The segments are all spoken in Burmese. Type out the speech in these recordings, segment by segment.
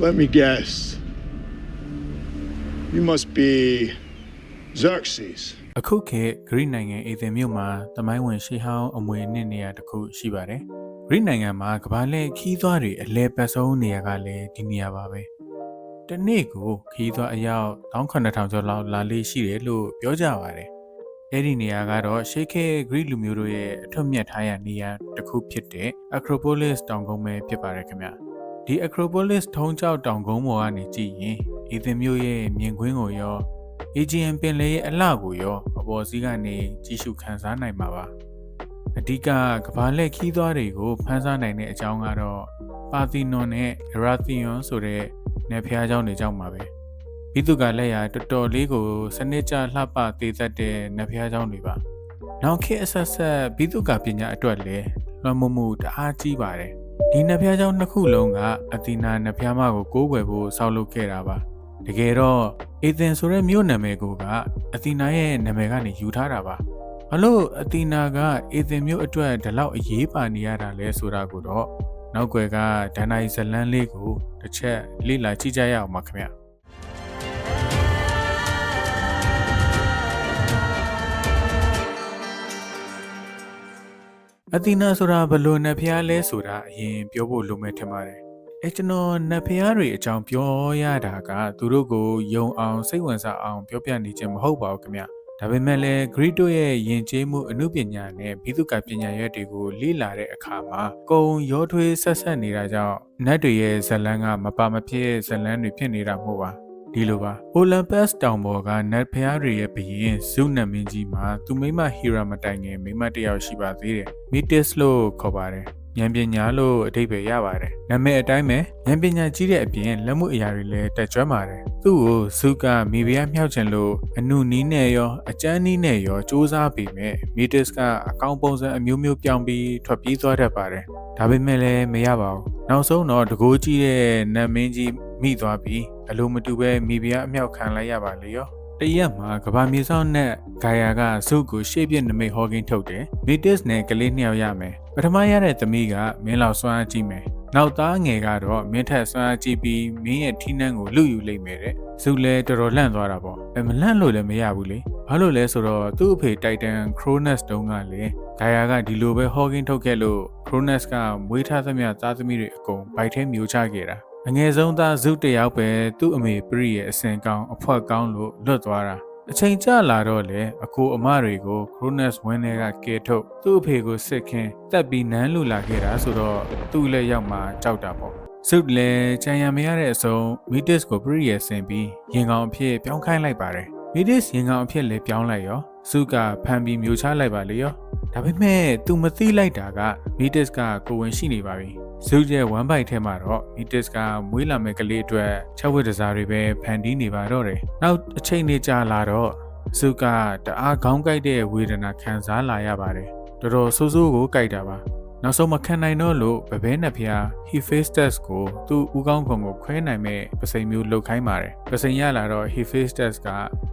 Let me guess. You must be Xerxes. အခုခေတ်ဂရိနိုင်ငံအေသင်မြို့မှာတမိုင်းဝင်ရှေးဟောင်းအမွေအနှစ်နေရာတစ်ခုရှိပါတယ်။ဂရိနိုင်ငံမှာကမ္ဘာလှည့်ခီးသွားတွေအလဲပတ်ဆုံးနေရာကလည်းဒီနေရာပါပဲ။တနေ့ကိုခီးသွားအယောက်19000ကျော်လောက်လာလေးရှိတယ်လို့ပြောကြပါတယ်။အဲ့ဒီနေရာကတော့ရှေးခေတ်ဂရိလူမျိုးတို့ရဲ့အထွတ်မြတ်ထားရနေရာတစ်ခုဖြစ်တဲ့ Acropolis တောင်ကုန်းပဲဖြစ်ပါတယ်ခင်ဗျ။ ဒီ Acropolis ထုံးကျောက်တောင်ကုန်းပေါ်ကနေကြည့်ရင်အေသင်မြို့ရဲ့မြင်ကွင်းကိုရော AGM ပင်လေရဲ့အလှကိုရောအပေါ်စီးကနေကြီးစုခန်းစားနိုင်မှာပါအဓိကကဘာလက်ခီးသွားတွေကိုဖန်ဆားနိုင်တဲ့အကြောင်းကတော့ပါသီနွန်နဲ့ဂရာသီယွန်ဆိုတဲ့နယ်ဖျားเจ้าတွေကြောင့်ပါပဲဘိတုကလက်ရာတော်တော်လေးကိုစနစ်ကျလှပသေးသက်တဲ့နယ်ဖျားเจ้าတွေပါနောက်ခေတ်အဆက်ဆက်ဘိတုကပညာအတွက်လည်းလွှမ်းမိုးမှုတအားကြီးပါတယ် ဒီနယ်ဖျားเจ้าနှစ်ခုလုံးကအသီနာနယ်ဖျားမကိုကိုးကွယ်ဖို့ဆောက်လုပ်ခဲ့တာပါတကယ်တော့အေသင်ဆိုတဲ့မြို့နာမည်ကိုကအသီနာရဲ့နာမည်ကနေယူထားတာပါဘာလို့အသီနာကအေသင်မြို့အတွက်ဒီလောက်အရေးပါနေရတာလဲဆိုတာကိုတော့နောက်ွယ်ကဒန်နိုင်ဇလန်းလေးကိုတစ်ချက်လေ့လာကြည့်ကြရအောင်ပါခင်ဗျ အသီနာဆိုတာဘယ်လို့နတ်ဖျားလဲဆိုတာအရင်ပြောဖို့လိုမယ်ထင်ပါတယ်အဲကျွန်တော်နတ်ဖျားတွေအကြောင်းပြောရတာကသူတို့ကိုယုံအောင်စိတ်ဝင်စားအောင်ပြောပြနေခြင်းမဟုတ်ပါဘူးခင်ဗျဒါပေမဲ့လည်း Greek တို့ရဲ့ယဉ်ကျေးမှုအမှုပညာနဲ့ဘိသုကပညာရွက်တွေကိုလေ့လာတဲ့အခါမှာကုံရောထွေးဆက်ဆက်နေတာကြောင့်နတ်တွေရဲ့ဇလန်းကမပါမဖြစ်ဇလန်းတွေဖြစ်နေတာမဟုတ်ပါ ဒီလိုပါ Olympus တောင်ပေါ်ကနတ်ဖျားတွေရဲ့ဘရင်ဇုနတ်မင်းကြီးမှာသူမိမဟီရာမတိုင်ငယ်မိမတစ်ယောက်ရှိပါသေးတယ် Mitis လို့ခေါ်ပါတယ် ဉာဏ်ပညာလို့အဓိပ္ပာယ်ရပါတယ်။နာမည်အတိုင်းပဲဉာဏ်ပညာကြီးတဲ့အပြင်လက်မှုအရာတွေလည်းတက်ကြွပါတယ်။သူ့ကိုစုကမိဖုရားမြောက်ခြင်းလို့အနုနီးနဲ့ရောအကျန်းနီးနဲ့ရောစူးစမ်းပေမဲ့မီတစ်ကအကောင့်ပုံစံအမျိုးမျိုးပြောင်းပြီးထွက်ပြေးသွားတတ်ပါတယ်။ဒါပေမဲ့လည်းမရပါဘူး။နောက်ဆုံးတော့တကိုးကြီးတဲ့နတ်မင်းကြီးမိသွားပြီးအလိုမတူပဲမိဖုရားအမြောက်ခံလိုက်ရပါလေရော။ တရက်မှာကဘာမြေဆောင်နဲ့ဂါယာကစုကိုရှေ့ပြနမိတ်ဟောကင်းထုတ်တယ်မီတစ်နဲ့ကလေးနှစ်ယောက်ရမယ်ပထမရတဲ့သမီးကမင်းလောက်စွမ်းအားကြီးမယ်နောက်သားငယ်ကတော့မင်းထက်စွမ်းအားကြီးပြီးမင်းရဲ့ထီးနှန်းကိုလူယူလိုက်မယ်တဲ့စုလဲတော်တော်လန့်သွားတာပေါ့အဲမလန့်လို့လည်းမရဘူးလေဘာလို့လဲဆိုတော့သူ့အဖေတိုက်တန်ခရိုနက်တုန်းကလည်းဂါယာကဒီလိုပဲဟောကင်းထုတ်ခဲ့လို့ခရိုနက်ကမွေးထားသမျှသားသမီးတွေအကုန်ဘိုက်ထဲမျိုးချခဲ့တာ အငယ်ဆုံးသားဇုတယောက်ပဲသူ့အမေပရိရဲ့အစင်ကောင်းအဖွက်ကောင်းလို့လွတ်သွားတာအချိန်ကြာလာတော့လေအကိုအမတွေကို Cronus ဝင်းတွေကကဲထုတ်သူ့အဖေကိုစစ်ခင်းတက်ပြီးနန်းလူလာခဲ့တာဆိုတော့သူ့လည်းရောက်မှကြောက်တာပေါ့စုတ်လည်းချန်ရမရတဲ့အဆုံး Mitis ကိုပရိရဲ့ဆင်ပြီးရင်ကောင်အဖြစ်ပြောင်းခိုင်းလိုက်ပါတယ် Mitis ရင်ကောင်အဖြစ်လည်းပြောင်းလိုက်ရောစုကဖန်ပြီးမျိုးချလိုက်ပါလေရောဒါပေမဲ့ तू မသိလိုက်တာက Mitis ကကိုဝင်ရှိနေပါပြီဇုရဲ့ဝမ်ဘိုက်ထဲမှာတော့ Mitis ကမွေးလာမဲ့ကလေးအတွက်ချက်ဝတ်တစားတွေပဲဖန်တီးနေပါတော့တယ်။နောက်အချိန်နေကြာလာတော့ဇုကတအားခေါင်းကိုက်တဲ့ဝေဒနာခံစားလာရပါတယ်။တော်တော်ဆိုးဆိုးကိုကိုက်တာပါ။နောက်ဆုံးမခံနိုင်တော့လို့ဗဘဲနှစ်ဖျား Hephaestus ကိုသူ့ဦးကောင်းခွန်ကိုခွဲနိုင်မဲ့ပစိန်မျိုးလှုပ်ခိုင်းပါတယ်။ပစိန်ရလာတော့ Hephaestus က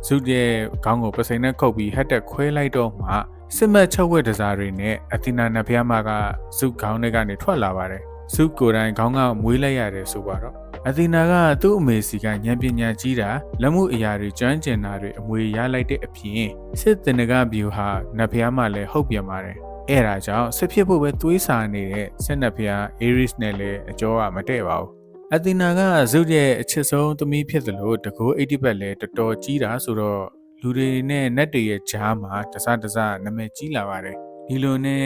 ဇုရဲ့ခေါင်းကိုပစိန်နဲ့ခုတ်ပြီးဟက်တက်ခွဲလိုက်တော့မှစစ်မတ်ချုပ်ဝက်တစားတွေနဲ့အသီနာနဖျားမကဇုခေါင်းတွေကနေထွက်လာပါတယ်။ စုကိုယ်တိုင်ခေါင်းကမွေးလိုက်ရတယ်ဆိုပါတော့အသီနာကသူ့အမေစီကဉာဏ်ပညာကြီးတာလက်မှုအရာတွေကျွမ်းကျင်တာတွေအမွေရလိုက်တဲ့အပြင်စစ်တင်ကဗျူဟာနတ်ဖျားမှလည်းဟုတ်ပြန်ပါတယ်အဲ့ဒါကြောင့်စစ်ဖြစ်ဖို့ပဲတွေးစာနေတဲ့စစ်နတ်ဖျား Ares နဲ့လည်းအကျော်ကမတည့်ပါဘူးအသီနာကဇုရဲ့အချစ်ဆုံးသမီးဖြစ်သလိုတကိုး80ဘက်လည်းတော်တော်ကြီးတာဆိုတော့လူတွေနဲ့နတ်တွေရဲ့ဂျားမှာတစတစနာမည်ကြီးလာပါတယ် ဒီလိုနဲ့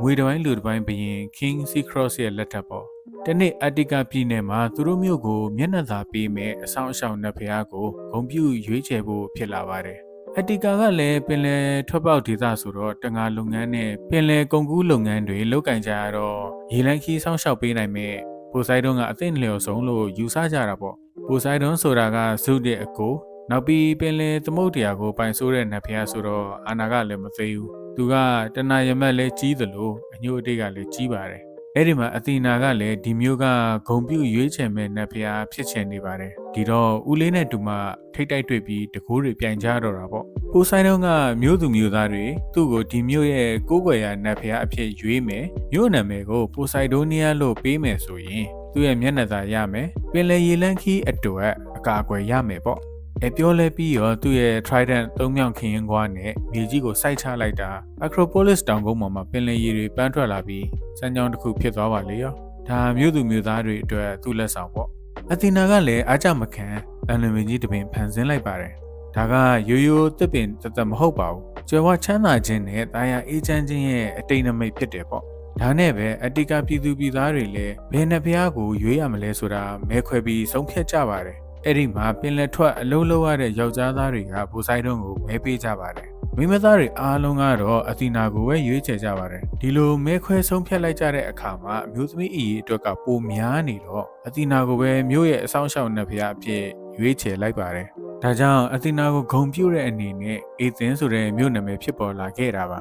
ငွေတစ်ပိုင်းလူတစ်ပိုင်းဘရင် King Secross ရဲ့လက်ထက်ပေါ့တနေ့အတ္တိကပြည်နယ်မှာသူတို့မျိုးကိုမျက်နှာသာပေးမဲ့အဆောင်အရှောင်နဲ့ဖျားကိုဂုံပြူရွေးချယ်ဖို့ဖြစ်လာပါတယ်အတ္တိကာကလည်းပင်လယ်ထွက်ပေါက်ဒေသဆိုတော့တငါလုပ်ငန်းနဲ့ပင်လယ်ကုန်ကူးလုပ်ငန်းတွေလုပ်ကင်ကြရတော့ရေလန်းခီးဆောင်ရှောက်ပေးနိုင်မဲ့ပိုဆိုင်ဒွန်ကအသိလျော်ဆုံးလို့ယူဆကြတာပေါ့ပိုဆိုင်ဒွန်ဆိုတာကဇုတဲ့အကိုနောက်ပြီးပင်လယ်သမုတ်တရားကိုပိုင်ဆိုးတဲ့နတ်ဖျားဆိုတော့အာနာကလည်းမသိဘူး သူကတဏယမက်လည်းကြီးသလိုအညို့အတိတ်ကလည်းကြီးပါတယ်အဲ့ဒီမှာအသီနာကလည်းဒီမျိုးကဂုံပြုတ်ရွေးချယ်မဲ့နတ်ဖျားဖြစ်ချင်နေပါတယ်ဒီတော့ဦးလေးနဲ့တူမထိတ်တိုက်တွေ့ပြီးတကိုးတွေပြိုင်ကြတော့တာပေါ့ကိုဆိုင်တော့ကမျိုးသူမျိုးသားတွေသူ့ကိုဒီမျိုးရဲ့ကိုးကွယ်ရာနတ်ဖျားအဖြစ်ရွေးမယ်မျိုးနာမည်ကိုပိုဆိုင်ဒိုနီးယားလို့ပေးမယ်ဆိုရင်သူ့ရဲ့မျက်နှာသာရမယ်ပင်လယ်ရေလန်းခီးအတွက်အကာအကွယ်ရမယ်ပေါ့ အပြောလဲပြီးရောသူ့ရဲ့ Trident သုံးမြောင်ခရင်ကွာနဲ့မြေကြီးကိုစိုက်ချလိုက်တာ Acropolis တောင်ကုန်းပေါ်မှာပင်လယ်ရေတွေပန်းထွက်လာပြီးစမ်းကြောင်းတစ်ခုဖြစ်သွားပါလေရောဒါမြို့သူမြို့သားတွေအတွက်သူ့လက်ဆောင်ပေါ့အသီနာကလည်းအားကြမခံတန်လွင်မင်းကြီးတပင်ဖန်ဆင်းလိုက်ပါတယ်ဒါကရိုးရိုးတစ်ပင်တသက်မဟုတ်ပါဘူးကျွယ်ဝချမ်းသာခြင်းနဲ့တာယာအေးချမ်းခြင်းရဲ့အတိတ်နမိတ်ဖြစ်တယ်ပေါ့ဒါနဲ့ပဲအတ္တိကပြည်သူပြည်သားတွေလည်းဘယ်နှဖျားကိုရွေးရမလဲဆိုတာမဲခွဲပြီးဆုံးဖြတ်ကြပါတယ် အဲ့ဒီမှာပင်လယ်ထွက်အလုံးလုံးရတဲ့ယောက်ျားသားတွေကဘူဆိုင်တုံးကိုမဲပေးကြပါတယ်မိမသားတွေအားလုံးကတော့အသီနာကိုပဲရွေးချယ်ကြပါတယ်ဒီလိုမဲခွဲဆုံးဖြတ်လိုက်ကြတဲ့အခါမှာအမျိုးသမီးအီအတွက်ကပိုများနေတော့အသီနာကိုပဲမြို့ရဲ့အဆောင်ရှောက်နှဖျားအဖြစ်ရွေးချယ်လိုက်ပါတယ်ဒါကြောင့်အသီနာကိုဂုံပြူတဲ့အနေနဲ့အေသင်းဆိုတဲ့မြို့နာမည်ဖြစ်ပေါ်လာခဲ့တာပါ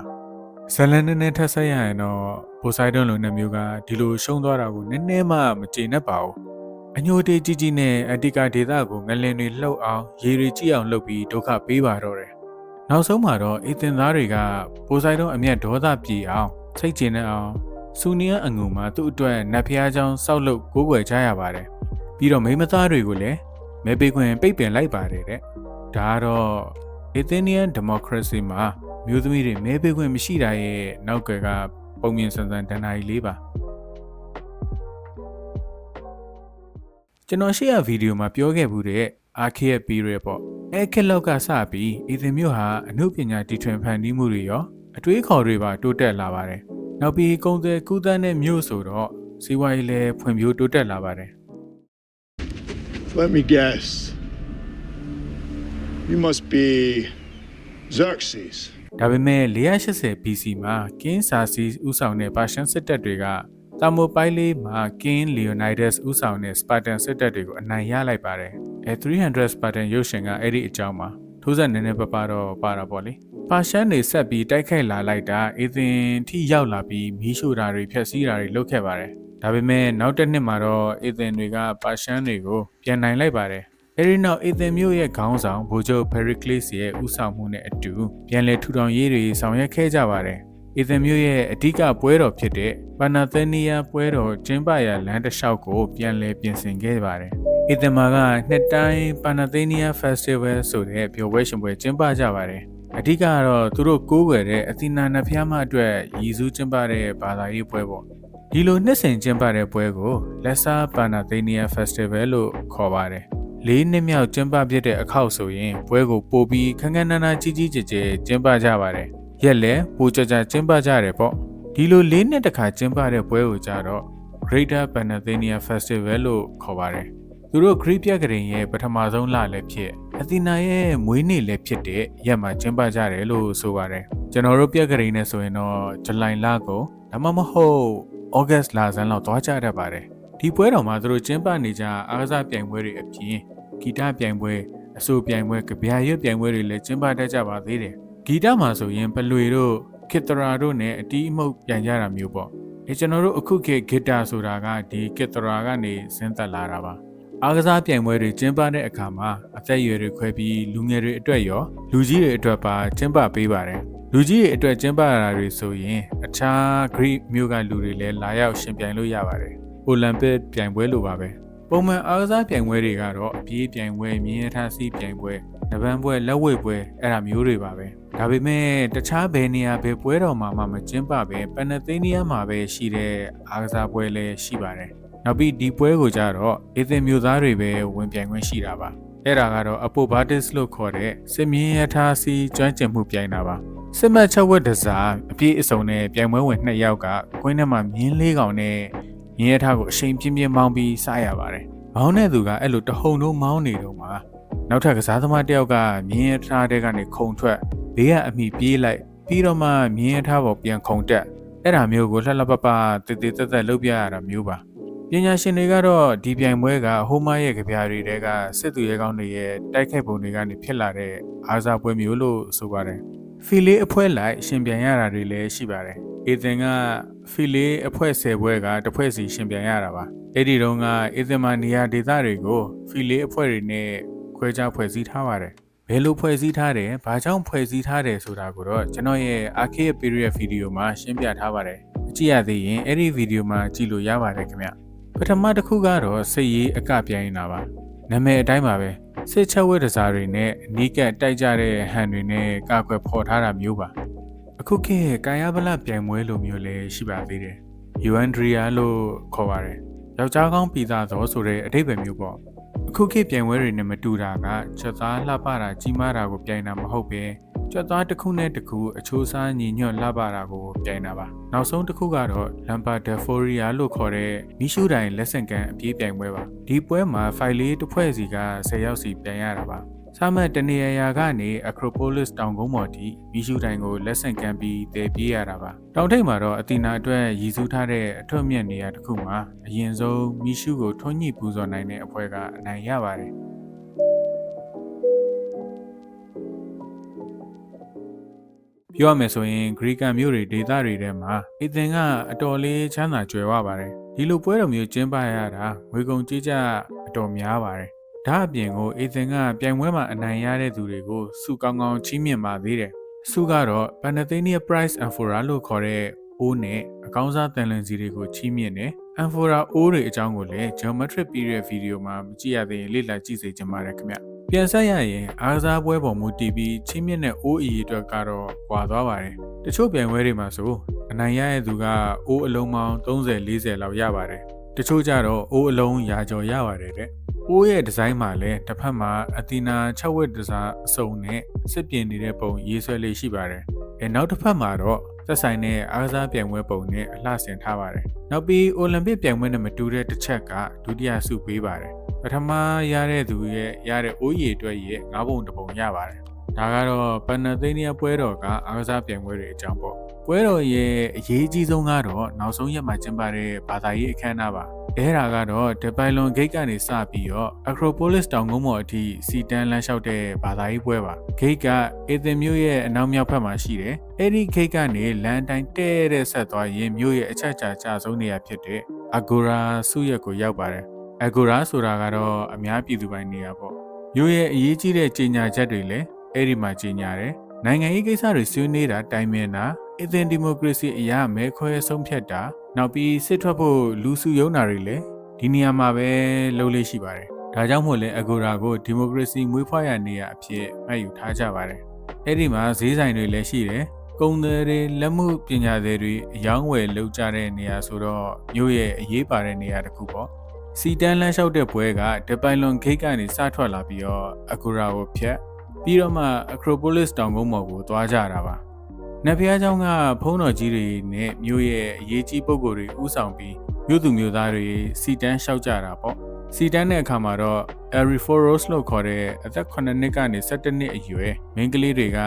ဇလန်နဲ့နဲ့ထပ်ဆက်ရရင်တော့ဘိုဆိုင်ဒွန်လိုနဲ့မျိုးကဒီလိုရှုံးသွားတာကိုနည်းနည်းမှမကျေနပ်ပါဘူး အညိုတေးကြီးကြီးနဲ့အတ္တိကဒေသကိုငလင်တွေလှုပ်အောင်ရေတွေကြည့်အောင်လှုပ်ပြီးဒုက္ခပေးပါတော့တယ်နောက်ဆုံးမှာတော့အေသင်သားတွေကဘိုဆိုင်ဒွန်အမျက်ဒေါသပြေအောင်စိတ်ကျဉ်တဲ့အောင်စူနီယန်အငုံမှာသူ့အတွက်နတ်ဖျားချောင်းစောက်လုပ်ကိုးကွယ်ကြရပါတယ်ပြီးတော့မိမသားတွေကိုလည်းမဲပေးခွင့်ပိတ်ပင်လိုက်ပါတယ်တဲ့ဒါကတော့ Athenian Democracy မှာမျိုးသမီးတွေမဲပေးခွင့်မရှိတာရဲ့နောက်ကကပုံမြင်ဆန်ဆန်တန်တာကြီးလေးပါ ကျွန်တော်ရှေ့ရဗီဒီယိုမှာပြောခဲ့ဘူးတဲ့ Archaic period ပေါ့အဲခက်လောက်ကစပြီး Ethan မြို့ဟာအမှုပညာတီထွင်ဖန်တီးမှုတွေရောအတွေးခေါ်တွေပါတိုးတက်လာပါတယ်နောက်ပြီးကုန်းသွဲကူးတန်းတဲ့မြို့ဆိုတော့စီးပွားရေးလည်းဖွံ့ဖြိုးတိုးတက်လာပါတယ် Let me guess. You must be Xerxes. ဒါပေမဲ့480 BC မှာကင်းစာစီဥဆောင်တဲ့ပါရှန်စစ်တပ်တွေက တာမိုပိုင်လေးမှာကင်းလီယိုနိုက်ဒက်ဥဆောင်တဲ့စပါတန်စစ်တပ်တွေကိုအနိုင်ရလိုက်ပါတယ်။အဲ300စပါတန်ရုပ်ရှင်ကအဲ့ဒီအကြောင်းမှာထိုးဆက်နည်းနည်းပပတော့ပါတာပေါ့လေ။ပါရှန်တွေဆက်ပြီးတိုက်ခိုက်လာလိုက်တာအေသင်ထိရောက်လာပြီးမီးရှို့တာတွေဖျက်ဆီးတာတွေလုပ်ခဲ့ပါတယ်။ဒါပေမဲ့နောက်တစ်နှစ်မှာတော့အေသင်တွေကပါရှန်တွေကိုပြန်နိုင်လိုက်ပါတယ်။အဲဒီနောက်အေသင်မျိုးရဲ့ခေါင်းဆောင်ဗိုလ်ချုပ်ဖယ်ရီကလစ်ရဲ့ဦးဆောင်မှုနဲ့အတူပြန်လည်ထူထောင်ရေးတွေဆောင်ရွက်ခဲ့ကြပါတယ်။ အေသင်မျိုးရဲ့အဓိကပွဲတော်ဖြစ်တဲ့ပါနာသနီယာပွဲတော်ကျင်းပရာလမ်းတစ်လျှောက်ကိုပြန်လည်ပြင်ဆင်ခဲ့ပါတယ်။အေသင်မာကနှစ်တိုင်းပါနာသနီယာဖက်စတီဗယ်ဆိုတဲ့ပျော်ပွဲရှင်ပွဲကျင်းပကြပါတယ်။အဓိကကတော့သူတို့ကိုးကွယ်တဲ့အသီနာနဖျားမအတွက်ရည်စူးကျင်းပတဲ့ဘာသာရေးပွဲပေါ့။ဒီလိုနှစ်စဉ်ကျင်းပတဲ့ပွဲကို Lesser Panathenia Festival လို့ခေါ်ပါတယ်။လေးနှစ်မြောက်ကျင်းပပြတဲ့အခါဆိုရင်ပွဲကိုပို့ပြီးခန်းခန်းနာနာကြီးကြီးကျယ်ကျယ်ကျင်းပကြပါတယ်။ ရက်လည်းပိုကြကြကျင်းပကြတယ်ပေါ့။ဒီလိုလေးနှစ်တစ်ခါကျင်းပတဲ့ပွဲကိုကြတော့ Greater Panathenia Festival လို့ခေါ်ပါတယ်။သူတို့ Greek ပြက်ကလေးရဲ့ပထမဆုံးလလည်းဖြစ်အသီနာရဲ့မွေးနေ့လည်းဖြစ်တဲ့ရက်မှာကျင်းပကြတယ်လို့ဆိုပါတယ်။ကျွန်တော်တို့ပြက်ကလေးနဲ့ဆိုရင်တော့ဇူလိုင်လကုန်ဒါမှမဟုတ်ဩဂတ်လဆန်းလောက်သွားကြတတ်ပါတယ်။ဒီပွဲတော်မှာသူတို့ကျင်းပနေကြအားကစားပြိုင်ပွဲတွေအပြင်ဂီတပြိုင်ပွဲအဆိုပြိုင်ပွဲကြပြရွတ်ပြိုင်ပွဲတွေလည်းကျင်းပတတ်ကြပါသေးတယ်။ ဂီတမှာဆိုရင်ပလွေတို့ခေတရာတို့နဲ့အတီးအမှုတ်ပြိုင်ကြတာမျိုးပေါ့။အဲကျွန်တော်တို့အခုခေတ်ဂီတာဆိုတာကဒီခေတရာကနေဆင်းသက်လာတာပါ။အားကစားပြိုင်ပွဲတွေကျင်းပတဲ့အခါမှာအသက်အရွယ်တွေခွဲပြီးလူငယ်တွေအတွက်ရောလူကြီးတွေအတွက်ပါကျင်းပပေးပါတယ်။လူကြီးတွေအတွက်ကျင်းပရတာတွေဆိုရင်အခြား Greek မျိုးကလူတွေလည်းလာရောက်ရှင်ပြိုင်လို့ရပါတယ်။အိုလံပစ်ပြိုင်ပွဲလိုပါပဲ။ ပုံမှန်အားကစားပြိုင်ပွဲတွေကတော့အပြေးပြိုင်ပွဲမြင်းရထားစီးပြိုင်ပွဲနဗန်းပွဲလက်ဝဲပွဲအဲ့ဒါမျိုးတွေပါပဲ။ဒါပေမဲ့တခြားဘယ်နေရာဘယ်ပွဲတော်မှာမှမကျင်းပပဲပန်နသီးနီးယားမှာပဲရှိတဲ့အားကစားပွဲလည်းရှိပါတယ်။နောက်ပြီးဒီပွဲကိုကြတော့အေသင်မျိုးသားတွေပဲဝင်ပြိုင်ခွင့်ရှိတာပါ။အဲ့ဒါကတော့အပိုဘာတစ်လို့ခေါ်တဲ့စစ်မြင်းရထားစီးကျွမ်းကျင်မှုပြိုင်တာပါ။စစ်မှတ်ချက်ဝက်တစားအပြည့်အစုံနဲ့ပြိုင်ပွဲဝင်2ယောက်ကကွင်းထဲမှာမြင်းလေးကောင်နဲ့မြ င်းရထားကိုအရှိန်ပြင်းပြင်းမောင်းပြီးစားရပါတယ်။မောင်းတဲ့သူကအဲ့လိုတဟုန်လုံးမောင်းနေတော့မှနောက်ထပ်ကစားသမားတစ်ယောက်ကမြင်းရထားတဲ့ကနေခုံထွက်ဘေးကအမိပြေးလိုက်ပြီးတော့မှမြင်းရထားပေါ်ပြန်ခုံတက်အဲ့ဒါမျိုးကိုလှလှပပတည်တည်တက်တက်လုပ်ပြရတာမျိုးပါပညာရှင်တွေကတော့ဒီပြိုင်ပွဲကဟိုးမရဲ့ကြပြားတွေတဲကစစ်သူရဲကောင်းတွေရဲ့တိုက်ခိုက်ပုံတွေကနေဖြစ်လာတဲ့အားစားပွဲမျိုးလို့ဆိုပါတယ်ဖီလေးအဖွဲလိုက်ရှင်ပြန်ရတာတွေလည်းရှိပါတယ် အေသင်ကဖီလေးအဖွဲ10ပွဲကတစ်ဖွဲ့စီရှင်ပြန်ရတာပါအဲ့ဒီတော့ကအေသင်မနေရာဒေသတွေကိုဖီလေးအဖွဲတွေနဲ့ခွဲခြားဖွဲ့စည်းထားပါတယ်ဘယ်လိုဖွဲ့စည်းထားတယ်၊ဘာကြောင့်ဖွဲ့စည်းထားတယ်ဆိုတာကိုတော့ကျွန်တော်ရဲ့ Arcade Period ဗီဒီယိုမှာရှင်းပြထားပါတယ်။အကြည့်ရသေးရင်အဲ့ဒီဗီဒီယိုမှာကြည့်လို့ရပါတယ်ခင်ဗျ။ပထမတစ်ခုကတော့စိတ်ရေးအကပြိုင်နေတာပါနာမည်အတိုင်းပါပဲစစ်ချက်ဝဲတစားတွေနဲ့အနီးကပ်တိုက်ကြတဲ့ဟန်တွေနဲ့ကာကွယ်ဖော်ထားတာမျိုးပါ အခုခေတ်ကာယဗလပြိုင်ပွဲလိုမျိုးလည်းရှိပါသေးတယ်ယူအန်ဒရီယာလို့ခေါ်ပါတယ်ယောက်ျားကောင်းပြည်သားသောဆိုတဲ့အတိတ်ပဲမျိုးပေါ့အခုခေတ်ပြိုင်ပွဲတွေနဲ့မတူတာကချက်သားလှပတာကြီးမားတာကိုပြိုင်တာမဟုတ်ပဲကြွက်သားတစ်ခုနဲ့တစ်ခုအချိုးစားညီညွတ်လှပတာကိုပြိုင်တာပါနောက်ဆုံးတစ်ခုကတော့လမ်ပါဒက်ဖိုရီယာလို့ခေါ်တဲ့မီရှူတိုင်းလက်ဆင့်ကန်အပြေးပြိုင်ပွဲပါဒီပွဲမှာဖိုင်လေးတစ်ဖွဲ့စီက10ရောက်စီပြိုင်ရတာပါ စာမတ်တနေရာရာကနေ Acropolis တောင်ကုန်းပေါ်ထိမီရှူတိုင်းကိုလက်ဆင့်ကမ်းပြီးတည်ပြေးရတာပါတောင်ထိပ်မှာတော့အတီနာအတွက်ရည်စူးထားတဲ့အထွတ်မြတ်နေရာတစ်ခုမှာအရင်ဆုံးမီရှူကိုထွန်းညှိပူဇော်နိုင်တဲ့အဖွဲ့ကအနိုင်ရပါတယ်ပြောရမယ်ဆိုရင်ဂရီကန်မြို့တွေဒေသတွေထဲမှာအီသင်ကအတော်လေးချမ်းသာကြွယ်ဝပါတယ်ဒီလိုပွဲတော်မျိုးကျင်းပရတာငွေကုန်ကြေးကျအတော်များပါတယ် ဒါအပြင်ကိုအီသင်ကပြိုင်ပွဲမှာအနိုင်ရတဲ့သူတွေကိုစုကောင်းကောင်းချီးမြှင့်ပါသေးတယ်စုကတော့ Panathenia Prize Amphora လို့ခေါ်တဲ့အိုးနဲ့အကောင်းစားတန်လန်စီတွေကိုချီးမြှင့်တယ် Amphora အိုးတွေအကြောင်းကိုလည်း Geometric ပြီးတဲ့ဗီဒီယိုမှာမကြည့်ရသေးရင်လေ့လာကြည့်စေချင်ပါတယ်ခင်ဗျပြန်ဆက်ရရင်အားကစားပွဲပေါ်မူတည်ပြီးချင်းမြင့်တဲ့အိုးအီအတွက်ကတော့ကွာသွားပါတယ်။တချို့ပြိုင်ပွဲတွေမှာဆိုအနိုင်ရတဲ့သူကအိုးအလုံးပေါင်း30 40လောက်ရပါတယ်။တချို့ကြတော့အိုးအလုံးရာကျော်ရပါတယ်တဲ့။ အိုးရဲ့ဒီဇိုင်းမှာလည်းတစ်ဖက်မှာအသီနာ6ဝက်ဒီဇိုင်းအစုံနဲ့စစ်ပြင်နေတဲ့ပုံရေးဆွဲလေးရှိပါတယ်။အဲနောက်တစ်ဖက်မှာတော့သက်ဆိုင်တဲ့အားကစားပြိုင်ပွဲပုံနဲ့အလှဆင်ထားပါတယ်။နောက်ပြီးအိုလံပစ်ပြိုင်ပွဲနဲ့မတူတဲ့တစ်ချက်ကဒုတိယဆုပေးပါတယ်။ပထမရတဲ့သူရဲ့ရတဲ့အိုးရီအတွက်ရဲ့ငါးပုံတစ်ပုံရပါတယ်။ဒါကတော့ပန်နာသိနီးယားပွဲတော်ကအားကစားပြိုင်ပွဲတွေအကြောင်းပေါ့။ပွဲတော်ရဲ့အရေးကြီးဆုံးကတော့နောက်ဆုံးရက်မှာကျင်းပတဲ့ဘာသာရေးအခမ်းအနားပါ။ အဲဒါကတော့ဒပိုင်လွန်ဂိတ်ကနေစပြီးတော့ Acropolis တောင်ကုန်းပေါ်အထိစီတန်းလမ်းလျှောက်တဲ့ဘာသာရေးပွဲပါ။ဂိတ်ကအေသင်မြို့ရဲ့အနောက်မြောက်ဘက်မှာရှိတယ်။အဲဒီဂိတ်ကနေလမ်းတိုင်းတဲတဲ့ဆက်သွားရင်မြို့ရဲ့အချက်ချာကျဆုံးနေရဖြစ်တဲ့ Agora စုရက်ကိုရောက်ပါတယ်။ Agora ဆိုတာကတော့အများပြည်သူပိုင်းနေရာပေါ့။မြို့ရဲ့အရေးကြီးတဲ့ကြေညာချက်တွေလည်းအဲ့ဒီမှာကြေညာတယ်။နိုင်ငံရေးကိစ္စတွေဆွေးနွေးတာတိုင်ပင်တာအသင်ဒီမိုကရေစီအရာမဲခွဲဆုံးဖြတ်တာ နောက်ပြီးစစ်ထွက်ဖို့လူစုယုံတာတွေလည်းဒီနေရာမှာပဲလုပ်လို့ရှိပါတယ်။ဒါကြောင့်မို့လဲအဂိုရာကိုဒီမိုကရေစီမွေးဖွားရနေရအဖြစ်မှတ်ယူထားကြပါတယ်။အဲ့ဒီမှာဈေးဆိုင်တွေလည်းရှိတယ်။ကုန်သည်တွေလက်မှုပညာသည်တွေအယောင်းဝယ်လုပ်ကြတဲ့နေရာဆိုတော့မြို့ရဲ့အရေးပါတဲ့နေရာတစ်ခုပေါ့။စီတန်းလမ်းလျှောက်တဲ့ပွဲကဒပိုင်လွန်ဂိတ်ကနေစထွက်လာပြီးတော့အဂိုရာကိုဖြတ်ပြီးတော့မှ Acropolis တောင်ကုန်းပေါ်ကိုသွားကြတာပါ။ နတ်ဖျားเจ้าကဖုံးတော်ကြီးတွေနဲ့မြို့ရဲ့အရေးကြီးပုံကိုယ်တွေဥဆောင်ပြီးမြို့သူမြို့သားတွေစီတန်းလျှောက်ကြတာပေါ့။ စီတန်းတဲ့အခါမှာတော့ Ariforos လို့ခေါ်တဲ့အသက်9နှစ်ကနေ17နှစ်အရွယ်မိန်းကလေးတွေက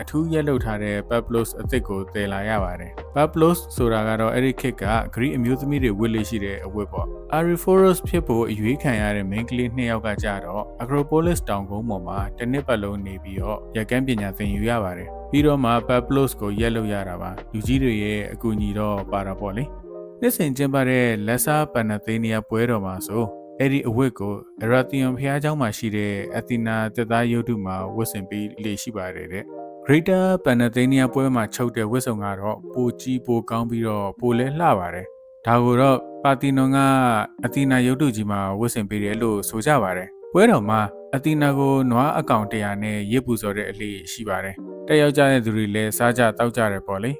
အထူးရက်လုပ်ထားတဲ့ Pablos အသစ်ကိုတည်လာရပါတယ်။ Pablos ဆိုတာကတော့အဲ့ဒီခေတ်က Greek အမျိုးသမီးတွေဝတ်လေးရှိတဲ့အဝတ်ပေါ့။ Ariforos ဖြစ်ဖို့အရွေးခံရတဲ့မိန်းကလေးနှစ်ယောက်ကကြတော့ Acropolis တောင်ကုန်းပေါ်မှာတစ်နှစ်ပတ်လုံးနေပြီးတော့ရက်ကန်းပညာသင်ယူရပါတယ်။ပြီးတော့မှ Pablos ကိုရက်လို့ရတာပါ။လူကြီးတွေရဲ့အကူအညီတော့ပါတာပေါ့လေ။နှစ်စဉ်ကျင်းပတဲ့လက်စားပန်နာသေနီယာပွဲတော်မှာဆို အဲ့ဒီအဝတ်ကိုအရာတီယွန်ဖျားเจ้าမှာရှိတဲ့အသီနာတက်သားရုပ်တုမှာဝတ်ဆင်ပြီးလေရှိပါတယ်တဲ့ Greater Panathenia ပွဲမှာချုပ်တဲ့ဝတ်စုံကတော့ပိုကြီးပိုကောင်းပြီးတော့ပိုလဲလှပါတယ်ဒါကိုတော့ပါတီနွန်ကအသီနာရုပ်တုကြီးမှာဝတ်ဆင်ပေးတယ်လို့ဆိုကြပါတယ်ပွဲတော်မှာအသီနာကိုနွားအကောင်တရာနဲ့ရစ်ပူစော်တဲ့အလေးရှိပါတယ်တက်ရောက်ကြတဲ့သူတွေလည်းစားကြတောက်ကြတယ်ပေါ့လေ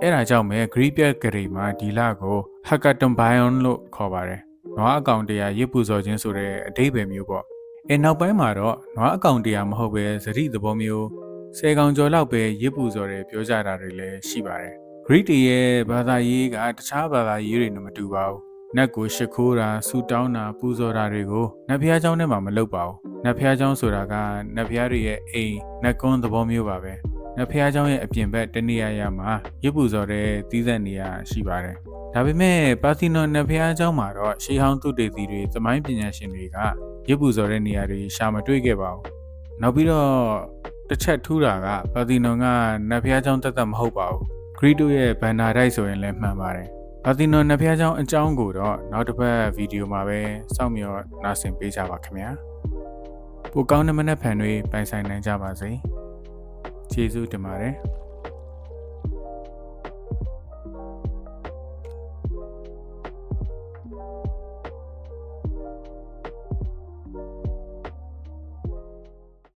အဲ့ဒါကြောင့်ပဲ Greek ပြက်ဂရီမှာဒီလကို Hackathon Bion လို့ခေါ်ပါတယ် နွားအကောင်တရားရစ်ပူစော်ခြင်းဆိုတဲ့အဓိပ္ပာယ်မျိုးပေါ့အဲနောက်ပိုင်းမှာတော့နွားအကောင်တရားမဟုတ်ပဲဇရိသဘောမျိုးဆယ်ကောင်ကျော်လောက်ပဲရစ်ပူစော်တယ်ပြောကြတာတွေလည်းရှိပါတယ်ဂရိတရဲ့ဘာသာရေးကတခြားဘာသာရေးတွေနဲ့မတူပါဘူးနတ်ကိုရှ िख ိုးတာဆူတောင်းတာပူဇော်တာတွေကိုနတ်ဖျားเจ้าနဲ့မှမလုပ်ပါဘူးနတ်ဖျားเจ้าဆိုတာကနတ်ဖျားတွေရဲ့အိမ်နတ်ကွန်းသဘောမျိုးပါပဲ နတ်ဖျားเจ้าရဲ့အပြင်ဘက်တနေရာရာမှာရစ်ပူစော်တဲ့တီးသက်နေရာရှိပါတယ်ဒါပေမဲ့ပါသီနိုနတ်ဖျားเจ้าမှာတော့ရှေးဟောင်းသူတေသီတွေသမိုင်းပညာရှင်တွေကရစ်ပူစော်တဲ့နေရာတွေရှာမတွေ့ခဲ့ပါဘူးနောက်ပြီးတော့တစ်ချက်ထူးတာကပါသီနိုကနတ်ဖျားเจ้าတက်တက်မဟုတ်ပါဘူးဂရီတိုရဲ့ဘန်နာတိုက်ဆိုရင်လည်းမှန်ပါတယ်ပါသီနိုနတ်ဖျားเจ้าအကြောင်းကိုတော့နောက်တစ်ပတ်ဗီဒီယိုမှာပဲစောင့်မျှော်နားဆင်ပေးကြပါခင်ဗျာပိုကောင်းတဲ့မနက်ဖြန်တွေပိုင်ဆိုင်နိုင်ကြပါစေ ကျေးဇူးတင်ပါတယ်